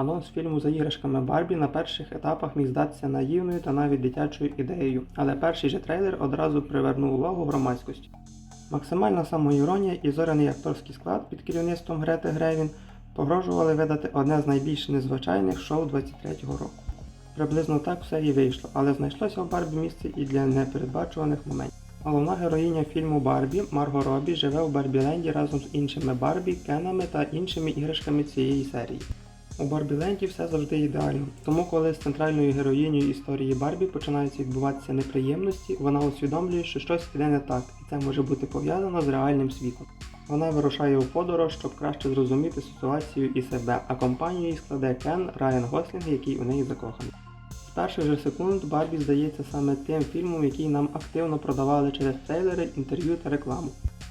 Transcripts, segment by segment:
Анонс фільму за іграшками Барбі на перших етапах міг здатися наївною та навіть дитячою ідеєю, але перший же трейлер одразу привернув увагу громадськості. Максимальна самоіронія і зоряний акторський склад під керівництвом Грети Гревін погрожували видати одне з найбільш незвичайних шоу 23-го року. Приблизно так все і вийшло, але знайшлося в Барбі місце і для непередбачуваних моментів. Головна героїня фільму Барбі Марго Робі живе в Барбіленді разом з іншими Барбі, Кенами та іншими іграшками цієї серії. У Барбіленді все завжди ідеально, тому коли з центральною героїнею історії Барбі починаються відбуватися неприємності, вона усвідомлює, що щось іде не так, і це може бути пов'язано з реальним світом. Вона вирушає у подорож, щоб краще зрозуміти ситуацію і себе, а компанію складе Кен Райан Гослінг, який у неї закоханий. З перших же секунд Барбі здається саме тим фільмом, який нам активно продавали через трейлери, інтерв'ю та рекламу.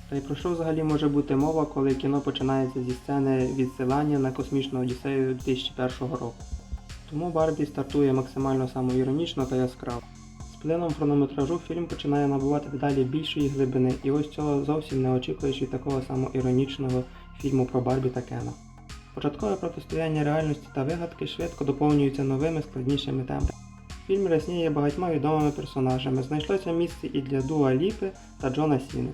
Та й про що взагалі може бути мова, коли кіно починається зі сцени відсилання на космічну Одіссею 2001 року. Тому Барбі стартує максимально самоіронічно та яскраво. З плином хронометражу фільм починає набувати дедалі більшої глибини, і ось цього зовсім не очікуєш від такого самоіронічного фільму про Барбі та Кена. Початкове протистояння реальності та вигадки швидко доповнюються новими складнішими темами. Фільм рясніє багатьма відомими персонажами. Знайшлося місце і для Дуа Ліпи та Джона Сіни.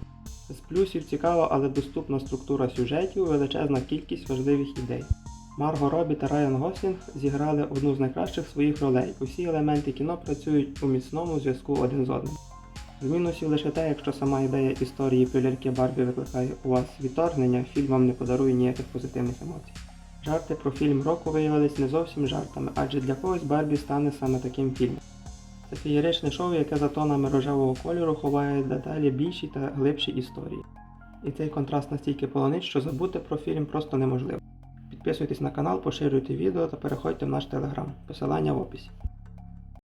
З плюсів цікава, але доступна структура сюжетів, величезна кількість важливих ідей. Марго Робі та Райан Гослінг зіграли одну з найкращих своїх ролей. Усі елементи кіно працюють у міцному зв'язку один з одним. З мінусів лише те, якщо сама ідея історії про ляльки Барбі викликає у вас відторгнення, фільм вам не подарує ніяких позитивних емоцій. Жарти про фільм року виявились не зовсім жартами, адже для когось Барбі стане саме таким фільмом. Це феєричне шоу, яке за тонами рожевого кольору ховає деталі більші та глибші історії. І цей контраст настільки полонить, що забути про фільм просто неможливо. Підписуйтесь на канал, поширюйте відео та переходьте в наш телеграм. Посилання в описі.